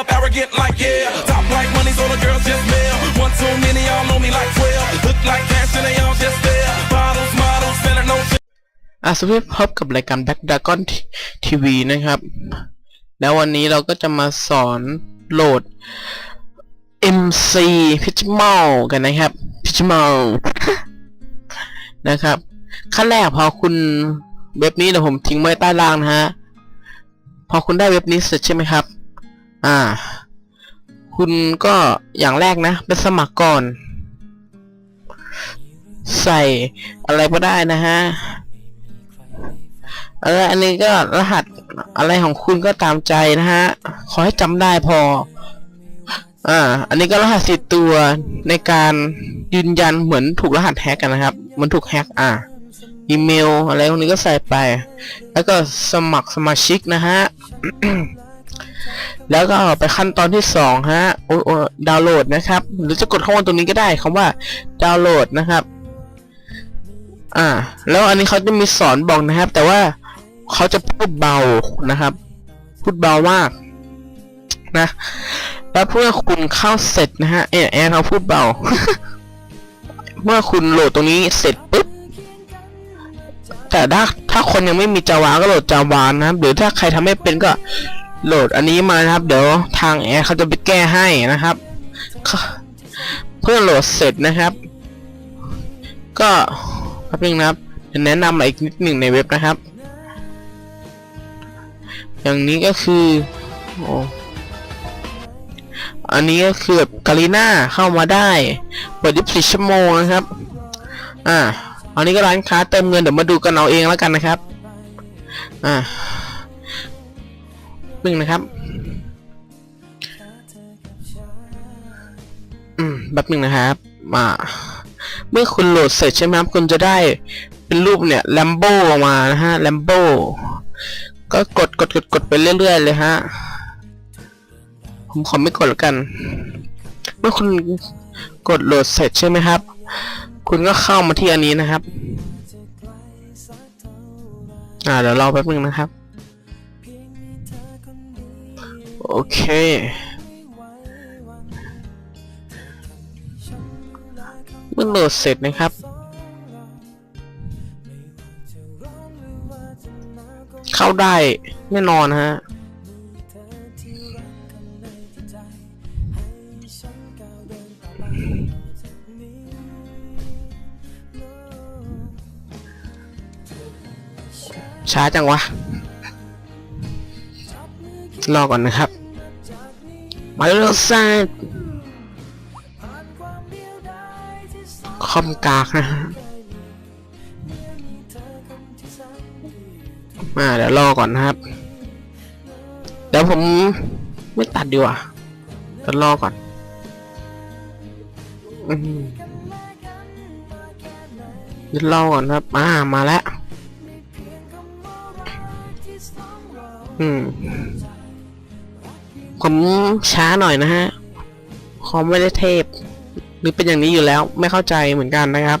up, arrogant like yeah. Top like money, so the girls just mail. One too many, y'all know me like 12. Look like cash and they all just there. Bottles, models, selling no อะสวัสดีพบกับรายการ Black Dragon TV นะครับ แล้ววันนี้เราก็จะมาสอนโหลด MC p i t c h m a l กันนะครับ p i t c h m a l นะครับ ขั้นแรกพอคุณเว็บนี้เดี๋ยวผมทิ้งไว้ใต้ล่างนะฮะ พอคุณได้เว็บนี้เสร็จใช่ไหมครับ อ่า คุณก็อย่างแรกนะไปสมัครก่อน ใส่อะไรก็ได้นะฮะอะไรอันนี้ก็รหัสอะไรของคุณก็ตามใจนะฮะ ขอให้จำได้พอ อ่า อันนี้ก็รหัสสิตัวในการยืนยันเหมือนถูกรหัสแฮกกันนะครับเหมือนถูกแฮกอ่าอีเมลอะไรพวกนี้ก็ใส่ไป แล้วก็สมัครสมาชิกนะฮะ แล้วก็ไปขั้นตอนที่สองฮะโอ้โอ้ดาวน์โหลดนะครับ หรือจะกดข้อมูลตรงนี้ก็ได้คำว่าดาวน์โหลดนะครับ อ่า แล้วอันนี้เขาจะมีสอนบอกนะครับ แต่ว่าเขาจะพูดเบานะครับ พูดเบามากนะ แล้วเมื่อคุณเข้าเสร็จนะฮะเออแอนเขาพูดเบา เมื่อคุณโหลดตรงนี้เสร็จปุ๊บแต่ถ้าถ้าคนยังไม่มีจาวาก็โหลดจาวานะครับหรือถ้าใครทำไม่เป็นก็ โหลดอันนี้มานะครับ เดี๋ยวทางแอร์เขาจะไปแก้ให้นะครับ เพื่อโหลดเสร็จนะครับ ก็แป๊บนึงนะครับแนะนำอีกนิดหนึ่งในเว็บนะครับ อย่างนี้ก็คือโอ้อันนี้ก็คือแบบกาลิน่าเข้ามาได้ เปิด24ชั่วโมงนะครับ อ่า อันนี้ก็ร้านค้าเติมเงินเดี๋ยวมาดูกันเอาเองแล้วกันนะครับ อ่า หนึ่งนะครับ อืมแบบหนึ่งนะครับ มา เมื่อคุณโหลดเสร็จใช่ไหมครับ คุณจะได้เป็นรูปเนี่ยแลมโบออกมานะฮะแลมโบก็กดกดกดกดไปเรื่อย ๆ เลยฮะ ผมขอไม่กดแล้วกัน เมื่อคุณกดโหลดเสร็จใช่ไหมครับ คุณก็เข้ามาที่อันนี้นะครับ อ่าเดี๋ยวรอแป๊บนึงนะครับ โอเค เมื่อโหลดเสร็จนะครับ เข้าได้แน่นอนฮะช้าจังวะ รอก่อนนะครับ มาเร็วๆซ่าคอมกากนะฮะ มาเดี๋ยวรอก่อนนะครับ เดี๋ยวผมไม่ตัดดีกว่าเดี๋ยวรอก่อนอืมเดี๋ยวรอก่อนครับ อ่า มาแล้ว อืม ผมช้าหน่อยนะฮะคอมไม่ได้เทพ หรือเป็นอย่างนี้อยู่แล้ว ไม่เข้าใจเหมือนกันนะครับ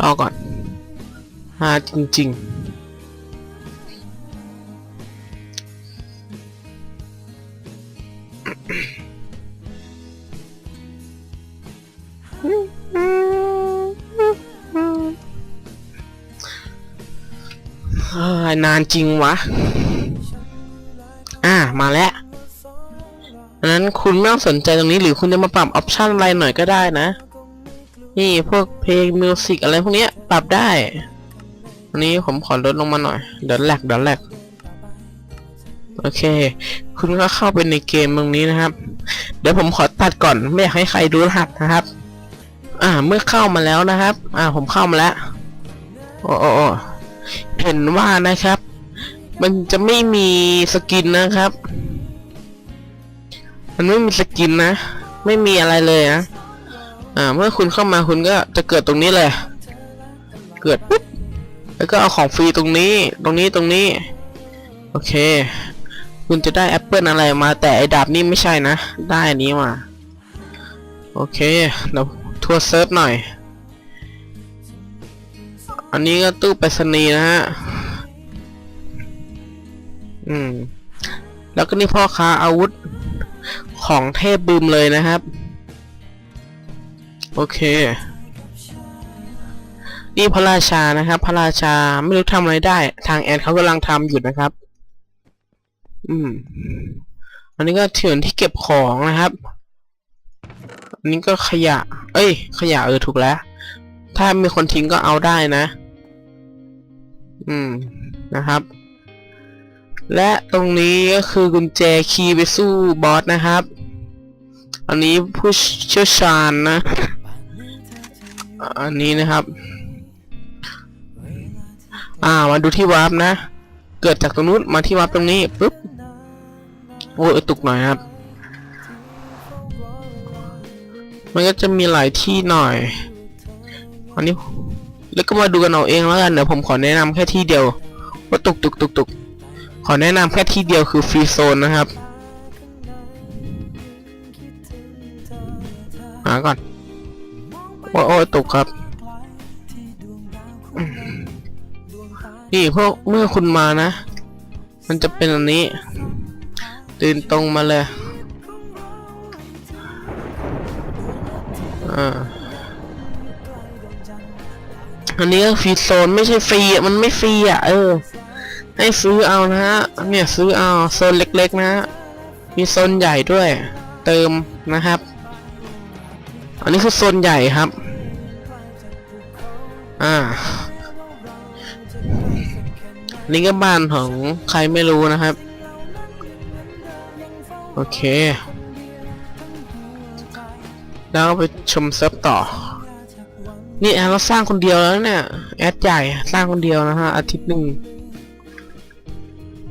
รอก่อนฮาจริง ๆนานจริงวะ มาแล้วอันนั้นคุณไม่ต้องสนใจตรงนี้หรือคุณจะมาปรับออปชันอะไรหน่อยก็ได้นะ นี่พวกเพลงมิวสิกอะไรพวกนี้ปรับได้อันนี้ผมขอลดลงมาหน่อย เดี๋ยวแหลกเดี๋ยวแหลกโอเค คุณก็เข้าไปในเกมตรงนี้นะครับ เดี๋ยวผมขอตัดก่อนไม่อยากให้ใครดูรหัสนะครับ อ่าเมื่อเข้ามาแล้วนะครับ อ่าผมเข้ามาแล้วโอ้โอโอเห็นว่านะครับ มันจะไม่มีสกินนะครับ มันไม่มีสกินนะ ไม่มีอะไรเลยนะอ่า เมื่อคุณเข้ามาคุณก็จะเกิดตรงนี้เลย เกิดปุ๊บ แล้วก็เอาของฟรีตรงนี้ ตรงนี้ ตรงนี้ โอเค คุณจะได้แอปเปิลอะไรมาแต่ไอดาบนี่ไม่ใช่นะ ได้อันนี้มา โอเคเดี๋ยวทัวร์เซิร์ฟหน่อย อันนี้ก็ตู้ไปรษณีย์นะฮะ อืม แล้วก็นี่พ่อค้าอาวุธของเทพบืมเลยนะครับ โอเค นี่พระราชานะครับ พระราชาไม่รู้ทำอะไรได้ ทางแอนเขากำลังทำอยู่นะครับ อืม อันนี้ก็เถื่อนที่เก็บของนะครับ อันนี้ก็ขยะ เอ้ย ขยะเออถูกแล้ว ถ้ามีคนทิ้งก็เอาได้นะ อืมนะครับ และตรงนี้ก็คือกุญแจคีย์ไปสู้บอสนะครับ อันนี้ผู้เชี่ยวชาญนะ อันนี้นะครับ อ่ามาดูที่วาร์ปนะ เกิดจากตรงนู้นมาที่วาร์ปตรงนี้ปุ๊บ โอ้ยตุกหน่อยครับ มันก็จะมีหลายที่หน่อย อันนี้ แล้วก็มาดูกันเอาเองแล้วกัน เดี๋ยวผมขอแนะนำแค่ที่เดียว ว่าตุกตุกตุกตุก ขอแนะนำแค่ที่เดียวคือฟรีโซนนะครับ หาก่อน โอ้โอ้ตกครับ นี่พวกเมื่อคุณมานะ มันจะเป็นอันนี้ ตื่นตรงมาเลย อ่าอันนี้ก็ฟรีโซนไม่ใช่ฟรีอะ มันไม่ฟรีอะ เออ ให้ซื้อเอานะฮะ เนี่ยซื้อเอาโซนเล็กๆนะฮะ มีโซนใหญ่ด้วย เติมนะครับ อันนี้คือโซนใหญ่ครับ อ่า นี่ก็บ้านของใครไม่รู้นะครับ โอเค แล้วไปชมเซิร์ฟต่อนี่แอดเราสร้างคนเดียวแล้วเนี่ย แอดใหญ่สร้างคนเดียวนะฮะอาทิตย์หนึ่ง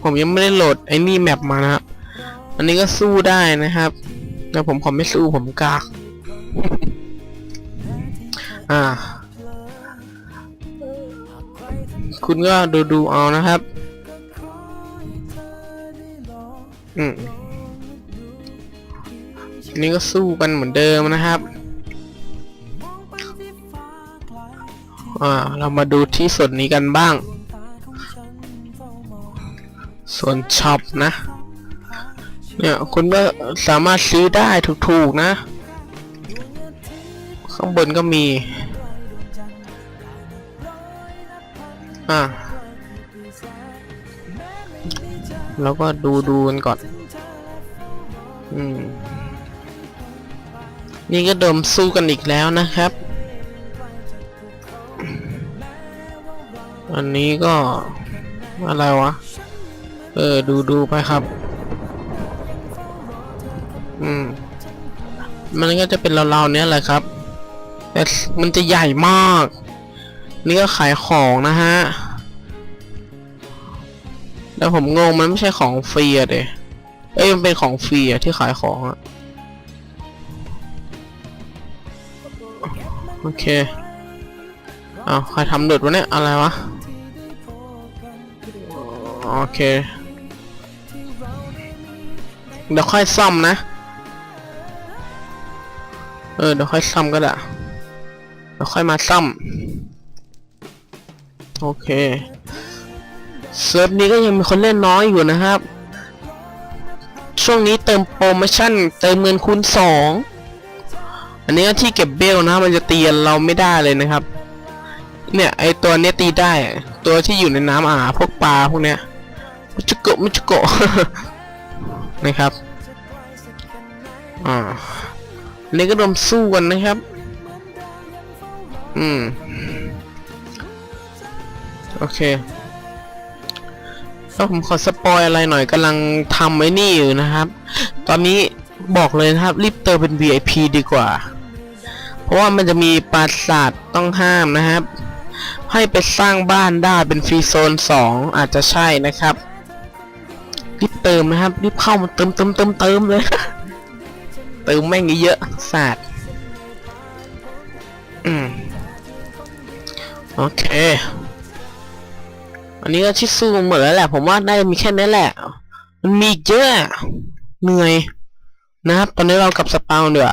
ผมยังไม่ได้โหลดไอ้นี่แมปมานะครับ อันนี้ก็สู้ได้นะครับ แต่ผมขอไม่สู้ผมกาก อ่า คุณก็ดูดูเอานะครับ อืมอันนี้ก็สู้กันเหมือนเดิมนะครับอ่าเรามาดูที่ส่วนนี้กันบ้าง ส่วนช็อปนะ เนี่ยคุณก็สามารถซื้อได้ถูกๆนะ ข้างบนก็มี อ่าแล้วก็ดูดูกันก่อน อืม นี่ก็เดิมสู้กันอีกแล้วนะครับ อันนี้ก็อะไรวะ เออ ดูดูไปครับ อืม มันก็จะเป็นเราๆเนี้ยแหละครับ แต่มันจะใหญ่มาก นี่ก็ขายของนะฮะ แล้วผมงงมันไม่ใช่ของฟรีอะเดเอ้ยมันเป็นของฟรีอะที่ขายของอะโอเคอ้าวใครทำหลุดวะเนี่ย อะไรวะ โอเค เดี๋ยวค่อยซ่อมนะ เออเดี๋ยวค่อยซ่อมก็ได้เดี๋ยวค่อยมาซ่อม โอเคเซิร์ฟนี้ก็ยังมีคนเล่นน้อยอยู่นะครับ ช่วงนี้เติมโปรโมชั่นเติมเงินคูณสองอันนี้ที่เก็บเบลนะมันจะตีเราไม่ได้เลยนะครับ เนี่ยไอตัวเนี้ยตีได้ ตัวที่อยู่ในน้ำอ่าพวกปลาพวกเนี้ยมุจโกะมุจโกะ นะครับ อ่าอันนี้ก็รวมสู้กันนะครับ อืม โอเคแล้วผมขอสปอยอะไรหน่อยกำลังทำไอ้นี่อยู่นะครับ ตอนนี้บอกเลยนะครับ รีบเติมเป็น VIP ดีกว่า เพราะว่ามันจะมีปราสาทต้องห้ามนะครับ ให้ไปสร้างบ้านได้เป็นฟรีโซน 2 อาจจะใช่นะครับ รีบเติมนะครับรีบเข้ามาเติมเติมเติมเติมเลย เติมแม่งเยอะๆศาสตร์โอเค อันนี้ก็ชิซูเหมือนแล้วแหละ ผมว่าได้มีแค่นี้แหละ มันมีเยอะ เหนื่อย นะครับ ตอนนี้เรากลับสปาวเดี๋ยว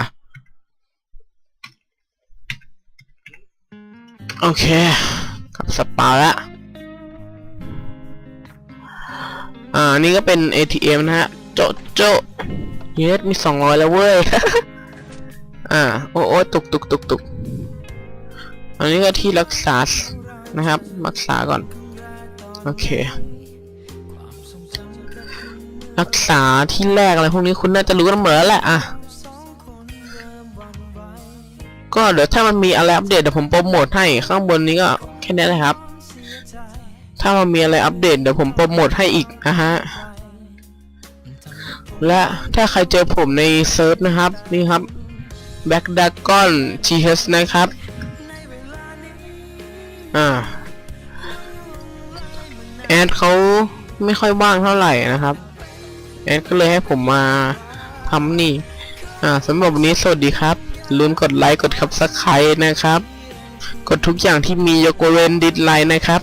โอเคกลับสปาวแล้ว อ่า นี่ก็เป็น ATM นะฮะ โจะโจะเยสมีสองร้อยแล้วเว้ย อ่า โอ้โอ้ตุกตุกตุกตุกอันนี้ก็ที่รักษา นะครับ รักษาก่อน โอเค รักษาที่แรกอะไรพวกนี้คุณน่าจะรู้กันหมดแล้วแหละ อะ ก็เดี๋ยวถ้ามันมีอะไรอัปเดตเดี๋ยวผมโปรโมทให้ ข้างบนนี้ก็แค่นี้แหละครับ ถ้ามันมีอะไรอัปเดตเดี๋ยวผมโปรโมทให้อีกนะฮะ และถ้าใครเจอผมในเซิร์ฟนะครับ นี่ครับ Back d r a g o n GH นะครับ อ่า แอดเขาไม่ค่อยว่างเท่าไหร่นะครับ แอดก็เลยให้ผมมาทำนี่ อ่าสำหรับวันนี้สวัสดีครับ ลืมกดไลค์ กดคับสักไครนะครับ กดทุกอย่างที่มียกเว้นดิสไลค์นะครับ